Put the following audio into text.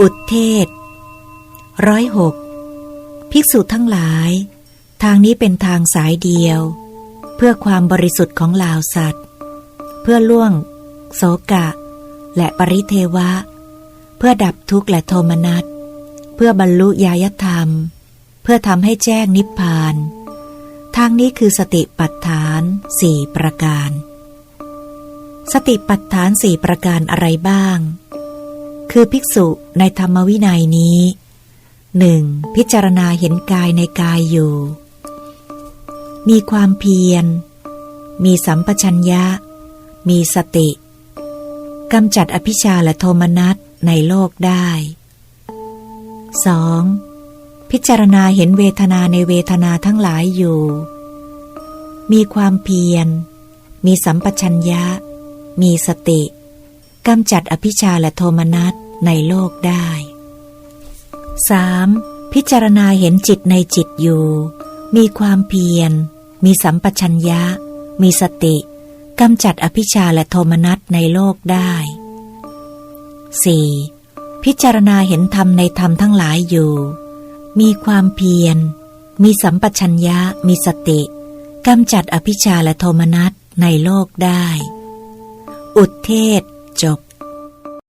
อุทเทศร้อยหกภิกษุทั้งหลาย ทางนี้เป็นทางสายเดียว เพื่อความบริสุทธิ์ของลาวสัตว์ เพื่อล่วง โสกะ และปริเทวะ เพื่อดับทุกข์และโทมนัส เพื่อบรรลุญาณธรรม เพื่อทำให้แจ้งนิพพาน ทางนี้คือสติปัฏฐานสี่ประการ สติปัฏฐานสี่ประการอะไรบ้าง คือภิกษุในธรรมวินัยนี้หนึ่งพิจารณาเห็นกายในกายอยู่ มีความเพียร มีสัมปชัญญะ มีสติกำจัดอภิชาและโทมนัสในโลกได้ 2. พิจารณาเห็นเวทนาในเวทนาทั้งหลายอยู่ มีความเพียร มีสัมปชัญญะ มีสติ กำจัดอภิชาและโทมนัสในโลกได้ 3. พิจารณาเห็นจิตในจิตอยู่ มีความเพียร มีสัมปชัญญะ มีสติกำจัดอภิชาและโทมนัสในโลกได้ 4. พิจารณาเห็นธรรมในธรรมทั้งหลายอยู่ มีความเพียร มีสัมปชัญญะ มีสติกำจัดอภิชาและโทมนัสในโลกได้ อุทเทศ จบ